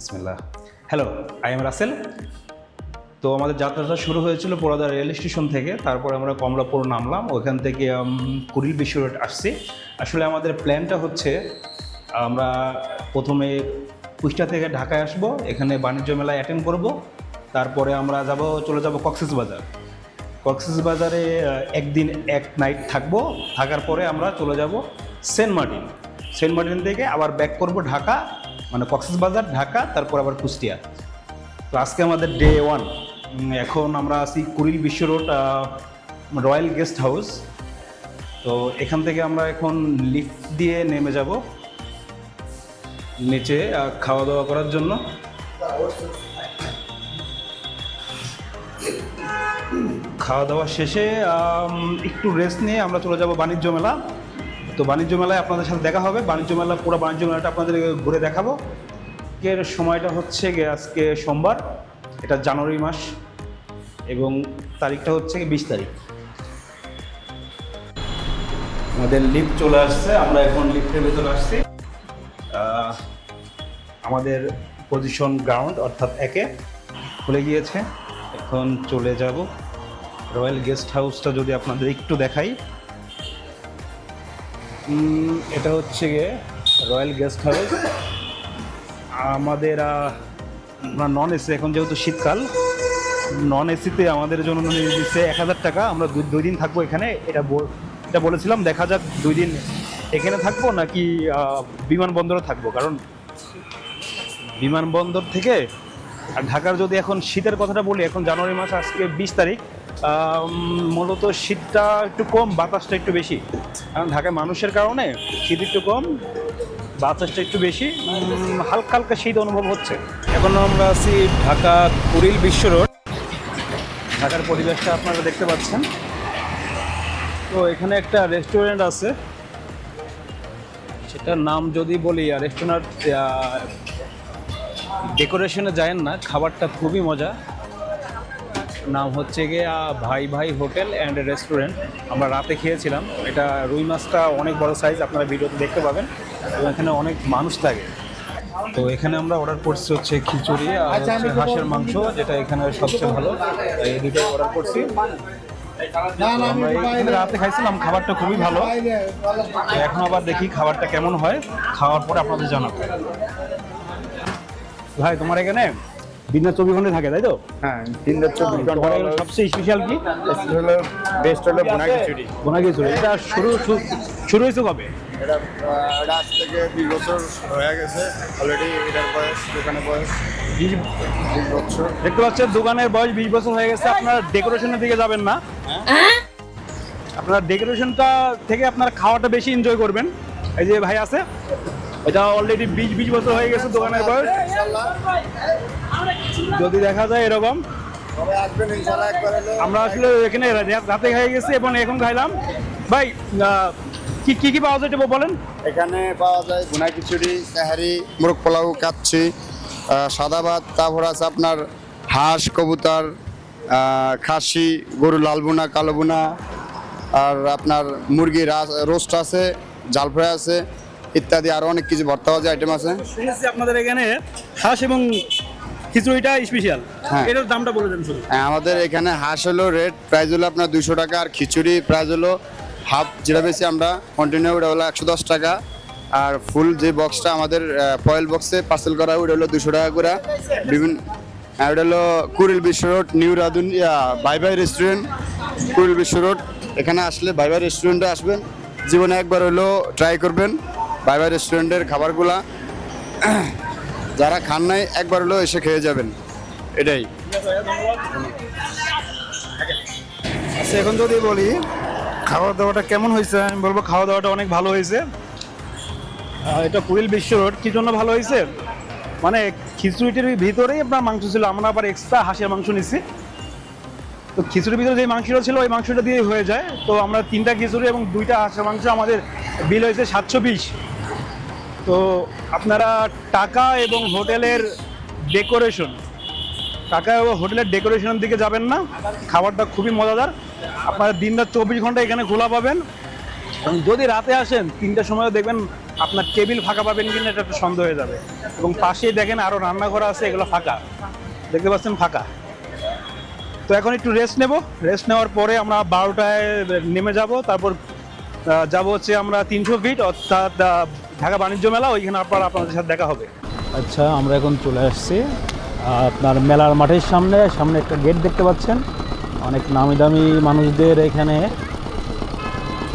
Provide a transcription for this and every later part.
বিসমিল্লাহ। Hello I am Rasel তো আমাদের যাত্রাটা শুরু হয়েছিল পোড়াদা রেল স্টেশন থেকে, তারপরে আমরা কমলাপুর নামলাম, ওখান থেকে কুড়িল বিশ্ব রোড আসছি। আসলে আমাদের প্ল্যানটা হচ্ছে, আমরা প্রথমে কুষ্টা থেকে ঢাকায় আসব, এখানে বাণিজ্য মেলায় অ্যাটেন্ড করব, তারপরে আমরা যাব, চলে যাব কক্সেস বাজার। কক্সেস বাজারে একদিন এক নাইট থাকব, থাকার পরে আমরা চলে যাব সেন্ট মার্টিন। সেন্ট মার্টিন থেকে আবার ব্যাক করব ঢাকা মানে কক্সেস বাজার, ঢাকা, তারপর আবার কুষ্টিয়া। তো আজকে আমাদের ডে ওয়ান এখন আমরা আছি Kuril Bishwa road royal guest house. তো এখান থেকে আমরা এখন লিফট দিয়ে নেমে যাব। নিচে খাওয়া দাওয়া করার জন্য। খাওয়া দাওয়া শেষে একটু রেস্ট নিয়ে আমরা চলে যাব বাণিজ্য মেলা। তো বাণিজ্য মেলায় আপনাদের সাথে দেখা হবে। বাণিজ্য মেলা, পুরো বাণিজ্য মেলাটা আপনাদের ঘুরে দেখাবো। এর সময়টা হচ্ছে গিয়ে আজকে সোমবার, এটা জানুয়ারি মাস এবং তারিখটা হচ্ছে বিশ তারিখ। আমাদের লিফট চলে আসছে, আমরা এখন লিফটের ভেতরে আসছি। আমাদের পজিশন গ্রাউন্ড অর্থাৎ একে, খুলে গিয়েছে। এখন চলে যাব। রয়্যাল গেস্ট হাউসটা যদি আপনাদের একটু দেখাই। এটা হচ্ছে গিয়ে রয়্যাল গেস্ট হাউস। আমাদের নন এসি এখন যেহেতু শীতকাল নন এসিতে আমাদের জন্য নিয়ে দিচ্ছে এক হাজার টাকা। আমরা দুই দুই দিন থাকব এখানে। এটা এটা বলেছিলাম, দেখা যাক দুই দিন এখানে থাকব নাকি বিমানবন্দরে থাকব। কারণ বিমানবন্দর থেকে, আর ঢাকার যদি এখন শীতের কথাটা বলি, এখন জানুয়ারি মাস, আজকে বিশ তারিখ। মূলত শীতটা একটু কম, বাতাসটা একটু বেশি। কারণ ঢাকায় মানুষের কারণে শীত একটু কম, বাতাসটা একটু বেশি। হালকা হালকা শীত অনুভব হচ্ছে। এখন আমরা আছি ঢাকা কুড়িল বিশ্ব রোড। ঢাকার পরিবেশটা আপনারা দেখতে পাচ্ছেন। তো এখানে একটা রেস্টুরেন্ট আছে। সেটার নাম যদি বলি রেস্টুরেন্ট ডেকোরেশনে যায় না, খাবারটা খুবই মজা। নাম হচ্ছে গিয়ে ভাই ভাই হোটেল অ্যান্ড রেস্টুরেন্ট। আমরা রাতে খেয়েছিলাম। এটা রুই মাছটা অনেক বড় সাইজ আপনারা ভিডিওতে দেখতে পাবেন। এবং এখানে অনেক মানুষ থাকে। তো এখানে আমরা অর্ডার করছি হচ্ছে খিচুড়ি আর হচ্ছে হাঁসের মাংস যেটা এখানে সবচেয়ে ভালো। এই দুটো অর্ডার করছি। এখানে রাতে খাইছিলাম খাবারটা খুবই ভালো। এখন আবার দেখি খাবারটা কেমন হয়। খাওয়ার পরে আপনাদের জানাব। ভাই তোমার এখানে? দিনের চব্বিশ ঘণ্টা থাকে তাই তো? হ্যাঁ রাত চব্বিশ ঘণ্টা সবচেয়ে স্পেশাল কি? হলো বেস্ট হলো বোনা খিচুড়ি বোনা খিচুড়ি এটা শুরু শুরু হয়েছে কবে? এটা আজ থেকে বিশ বছর হয়ে গেছে। অলরেডি এটার বয়স দোকানের বয়স। বিশ বিশ বছর। দেখতে পাচ্ছেন দোকানের বয়স বিশ বছর হয়ে গেছে। আপনারা ডেকোরেশনের দিকে যাবেন না। আপনারা ডেকোরেশনটা থেকে আপনারা খাওয়াটা বেশি এনজয় করবেন। এই যে ভাই আছে, এটা অলরেডি বিশ বিশ বছর হয়ে গেছে দোকানের বয়স যদি দেখা যায় এরকম, আমরা আসলে এখানে রাতে খাই গেছি এবং এখন খাইলাম। ভাই কি কি কি পাওয়া যায় বলেন? এখানে পাওয়া যায় বোনা খিচুড়ি তাহারি মোরগ পোলাও কাচ্ছি সাদা ভাত, তারপর আছে আপনার হাঁস, কবুতর খাসি, গরু লাল বোনা কালো বোনা আর আপনার মুরগি রোস্ট আছে। জাল ফ্রাই আছে ইত্যাদি আরও অনেক কিছু ভর্তা ভাজা আইটেম আছে। শুনেছি আপনাদের এখানে হাঁস এবং খিচুড়িটা স্পেশাল হ্যাঁ। এটার দামটা বলে দেন শুধু। হ্যাঁ, আমাদের এখানে হাঁস হলো রেট প্রাইস হলো আপনার দুশো টাকা আর খিচুড়ি প্রাইস হলো হাফ যেটা বেশি আমরা কন্টিনিউ ওটা হলো একশো দশ টাকা। আর ফুল যে বক্সটা আমাদের ফয়েল বক্সে পার্সেল করা হয় ওটা হলো দুশো টাকা করে। বিভিন্ন আর ওটা হলো Kuril Bishwa road new Radhun bye bye restaurant Kuril Bishwa road. এখানে আসলে বাই বাই রেস্টুরেন্টে আসবেন। জীবনে একবার হলো ট্রাই করবেন। বাই বাই রেস্টুরেন্টের খাবারগুলা। যারা খান নাই, একবার হলো এসে খেয়ে যাবেন। এটাই। আচ্ছা এখন যদি বলি খাওয়া দাওয়াটা কেমন হয়েছে? আমি বলব খাওয়া দাওয়াটা অনেক ভালো হয়েছে। এটা কুড়িল বিশ্ব রোড, কি জন্য ভালো হয়েছে? মানে খিচুড়িটির ভিতরেই আপনার মাংস ছিল, আমরা আবার এক্সট্রা হাঁসের মাংস নিছি। তো খিচুড়ির ভিতরে যে মাংসটা ছিল, ওই মাংসটা দিয়ে হয়ে যায়। তো আমরা তিনটা খিচুড়ি এবং দুইটা হাঁসের মাংস, আমাদের বিল হয়েছে সাতশো বিশ। তো আপনারা টাকা এবং হোটেলের ডেকোরেশন টাকা এবং হোটেলের ডেকোরেশনের দিকে যাবেন না। খাবারটা খুবই মজাদার। আপনারা দিন রাত চব্বিশ ঘণ্টা এখানে খোলা পাবেন। এবং যদি রাতে আসেন, তিনটার সময় দেখবেন আপনার টেবিল ফাঁকা পাবেন কিনা, এটা একটু সন্দেহ হয়ে যাবে। এবং পাশেই দেখেন আরও রান্নাঘর আছে, এগুলো ফাঁকা। দেখতে পাচ্ছেন ফাঁকা। তো এখন একটু রেস্ট নেব। রেস্ট নেওয়ার পরে আমরা বারোটায় নেমে যাব। তারপর যাব হচ্ছে আমরা তিনশো ফিট অর্থাৎ ঢাকা বাণিজ্য মেলা ওইখানে আপনার আপনাদের সাথে দেখা হবে। আচ্ছা আমরা এখন চলে আসছি। আপনার মেলার মাঠের সামনে সামনে একটা গেট দেখতে পাচ্ছেন। অনেক নামি দামি মানুষদের এখানে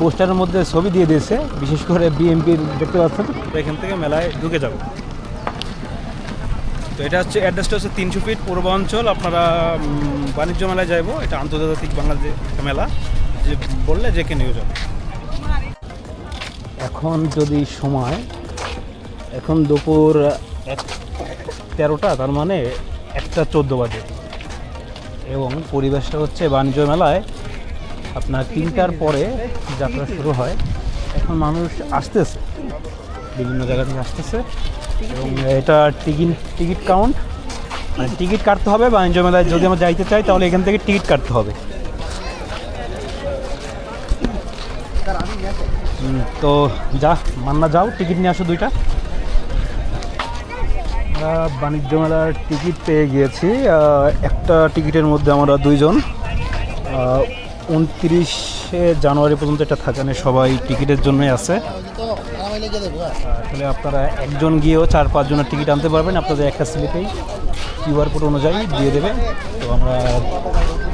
পোস্টারের মধ্যে ছবি দিয়ে দিয়েছে। বিশেষ করে বিএমপির দেখতে পাচ্ছেন। তো এখান থেকে মেলায় ঢুকে যাব। তো এটা হচ্ছে অ্যাড্রেসটা হচ্ছে তিনশো ফিট পূর্বাঞ্চল, আপনারা বাণিজ্য মেলায় যাইবো, এটা আন্তর্জাতিক বাংলাদেশ মেলা, যে বললে যে কে নিয়ে যাবে এখন যদি সময়, এখন দুপুর তেরোটা, তার মানে একটা চোদ্দ বাজে। এবং পরিবেশটা হচ্ছে বাণিজ্য মেলায়, আপনার তিনটার পরে যাত্রা শুরু হয়। এখন মানুষ আসতেছে, বিভিন্ন জায়গা থেকে আসতেছে। এবং এটা টিকিট টিকিট কাউন্ট মানে টিকিট কাটতে হবে বাণিজ্য মেলায় যদি আমরা যাইতে চাই, তাহলে এখান থেকে টিকিট কাটতে হবে। তো যা, মান্না যাও, টিকিট নিয়ে আসো দুইটা। আমরা বাণিজ্য মেলার টিকিট পেয়ে গিয়েছি। একটা টিকিটের মধ্যে আমরা দুইজন। উনত্রিশে জানুয়ারি পর্যন্ত এটা থাকানে সবাই টিকিটের জন্যই আছে। আসলে আপনারা একজন গিয়েও চার পাঁচজনের টিকিট আনতে পারবেন। আপনাদের একটা স্লিপেই কিউআর কোড অনুযায়ী দিয়ে দেবে। তো আমরা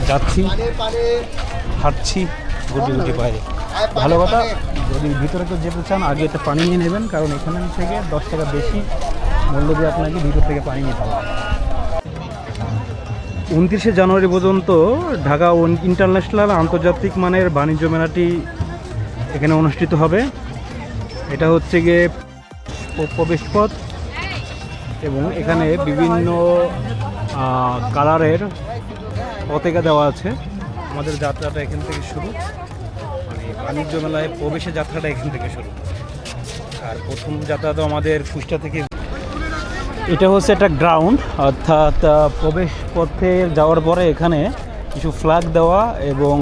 যাচ্ছি, হাঁটছি গুটি গুটি বাইরে ভালো কথা, যদি ভিতরে কেউ যেতে চান, আগে একটা পানি নিয়ে নেবেন, কারণ এখান থেকে দশ টাকা বেশি মূল্য দিয়ে আপনাকে ভিতর থেকে পানি নিতে হবে। উনত্রিশে জানুয়ারি পর্যন্ত ঢাকা ইন্টারন্যাশনাল আন্তর্জাতিক মানের বাণিজ্য মেলাটি এখানে অনুষ্ঠিত হবে। এটা হচ্ছে গিয়ে প- প্রবেশপথ এবং এখানে বিভিন্ন কালারের পতাকা দেওয়া আছে। আমাদের যাত্রাটা এখান থেকে শুরু। মানে বাণিজ্য মেলায় প্রবেশের যাত্রাটা এখান থেকে শুরু। আর প্রথম যাত্রা তো আমাদের কুষ্টা থেকে। এটা হচ্ছে একটা গ্রাউন্ড, অর্থাৎ প্রবেশ পথে যাওয়ার পরে এখানে কিছু ফ্ল্যাগ দেওয়া এবং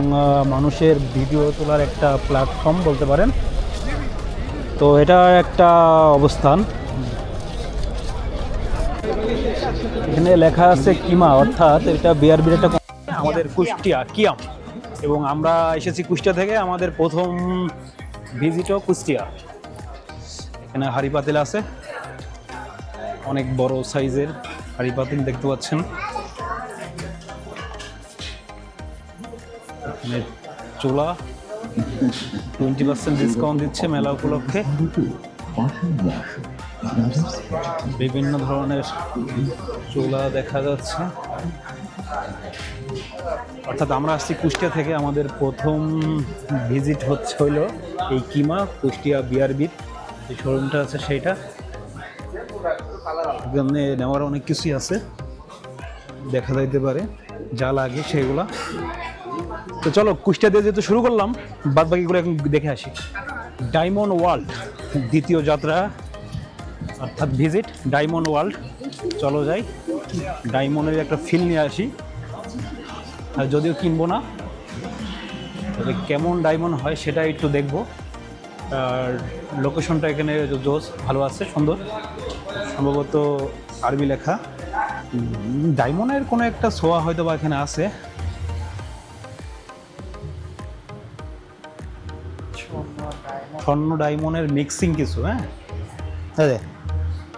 মানুষের ভিডিও তোলার একটা প্ল্যাটফর্ম বলতে পারেন। তো এটা একটা অবস্থান। এখানে লেখা আছে কিমা, অর্থাৎ এটা বিআরবির একটা আমাদের কুষ্টিয়া, কিয়াম। এবং আমরা এসেছি কুষ্টিয়া থেকে, আমাদের প্রথম ভিজিটও কুষ্টিয়া। এখানে হাড়ি পাতিল আছে। অনেক বড় সাইজের হাড়ি পাতিল দেখতে পাচ্ছেন। চোলা টোয়েন্টি পার্সেন্ট ডিসকাউন্ট দিচ্ছে মেলা উপলক্ষে। বিভিন্ন ধরনের চোলা দেখা যাচ্ছে। অর্থাৎ আমরা আসছি কুষ্টিয়া থেকে, আমাদের প্রথম ভিজিট হচ্ছে হইল এই কিমা কুষ্টিয়া বিআরবির যে শোরুমটা আছে সেইটা। এখানে নেওয়ার অনেক কিছুই আছে। দেখা যাইতে পারে, যা লাগে সেগুলা। তো চলো, কুষ্টিয়া দিয়ে যেহেতু শুরু করলাম বাদ বাকিগুলো এখন দেখে আসি। ডায়মন্ড ওয়ার্ল্ড দ্বিতীয় যাত্রা, অর্থাৎ ভিজিট ডায়মন্ড ওয়ার্ল্ড চলো যাই ডায়মন্ডের একটা ফিল নিয়ে আসি। আর যদিও কিনবো না, তবে কেমন ডায়মন্ড হয় সেটা একটু দেখব। আর লোকেশনটা এখানে জোস, ভালো আছে, সুন্দর। সম্ভবত আরবি লেখা। ডায়মন্ডের কোনো একটা ছোঁয়া হয়তো বা এখানে আছে। স্বর্ণ ডায়মন্ডের মিক্সিং কিছু হ্যাঁ? হ্যাঁ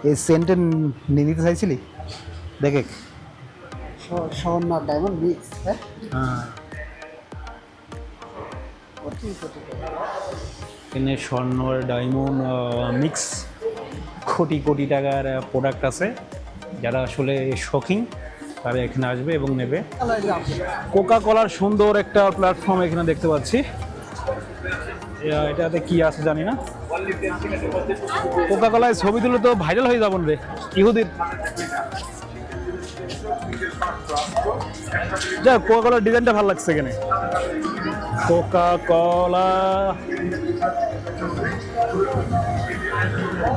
এই সেন্টেন নিয়ে নিতে চাইছিলি? দেখে স্বর্ণ ডায়মন্ড মিক্স হ্যাঁ? হ্যাঁ। এখানে স্বর্ণ আর ডায়মন্ড মিক্স কোটি কোটি টাকার প্রোডাক্ট আছে। যারা আসলে শখিং তারা এখানে আসবে এবং নেবে। কোকা কলার সুন্দর একটা প্ল্যাটফর্ম এখানে দেখতে পাচ্ছি। এটাতে কি আছে জানি না। কোকা কলায় ছবি তুলে তো ভাইরাল হয়ে যাবেন রে, ইহুদির। যাক কোকা কলার ডিজাইনটা ভালো লাগছে এখানে। কোকা কলা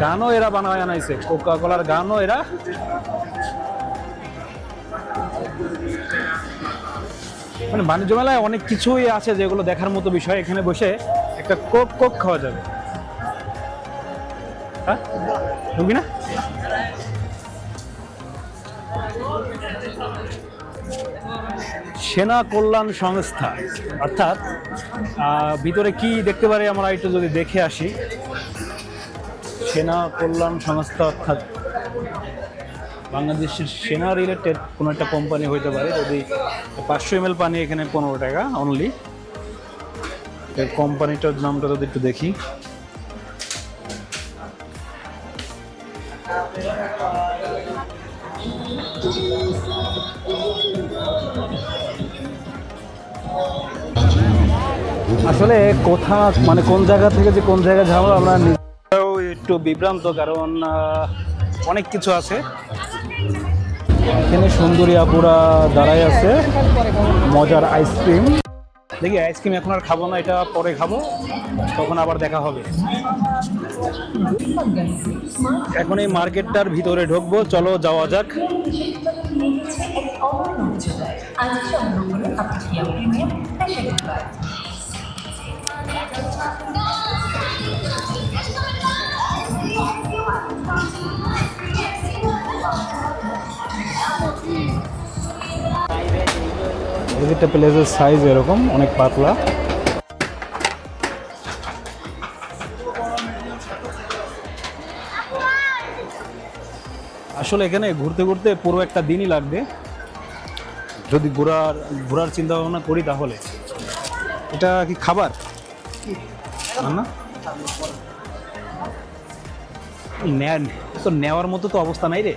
গানও এরা বানায়, আনাইছে। কোকা কলার গানও এরা। মানে বাণিজ্য মেলায় অনেক কিছুই আছে যেগুলো দেখার মতো বিষয় এখানে বসে। একটা কোক কোক খাওয়া যাবে। হ্যাঁ? ঢুকবি না? সেনা কল্যাণ সংস্থা, অর্থাৎ ভিতরে কি দেখতে পারি আমরা একটু যদি দেখে আসি। সেনা কল্যাণ সংস্থা, অর্থাৎ বাংলাদেশের সেনা রিলেটেড কোনো একটা কোম্পানি হইতে পারে, যদি পাঁচশো এম পানি এখানে পনেরো টাকা অনলি এই কোম্পানিটার নামটা যদি একটু দেখি। আসলে কোথা মানে কোন জায়গা থেকে যে কোন জায়গায় যাব আমরা নিজেরাও একটু বিভ্রান্ত, কারণ অনেক কিছু আছে। এখানে সুন্দরী আপুরা দাঁড়ায় আছে। মজার আইসক্রিম দেখি আইসক্রিম এখন আর খাব না, এটা পরে খাব, তখন আবার দেখা হবে। এখন এই মার্কেটটার ভিতরে ঢুকবো, চলো যাওয়া যাক। আজ আপনি ফ্যাশন কার্ড প্লেসের সাইজ এরকম, অনেক পাতলা। আসলে এখানে ঘুরতে ঘুরতে পুরো একটা দিনই লাগবে। যদি ঘোরার ঘোরার চিন্তা ভাবনা করি তাহলে। এটা কি খাবার? না তো নেওয়ার মতো তো অবস্থা নাই রে।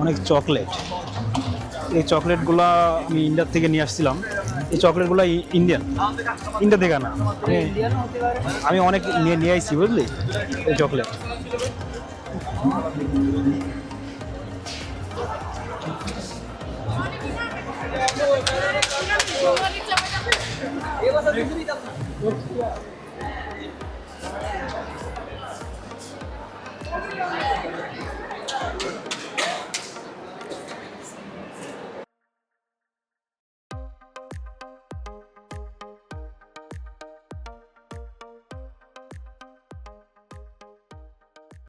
অনেক চকলেট। এই চকলেটগুলো আমি ইন্ডিয়ার থেকে নিয়ে আসছিলাম। এই চকলেটগুলো ইন্ডিয়ান। ইন্ডিয়া থেকে না আমি- অনেক নিয়ে নিয়ে আসছি বুঝলি? এই চকলেট।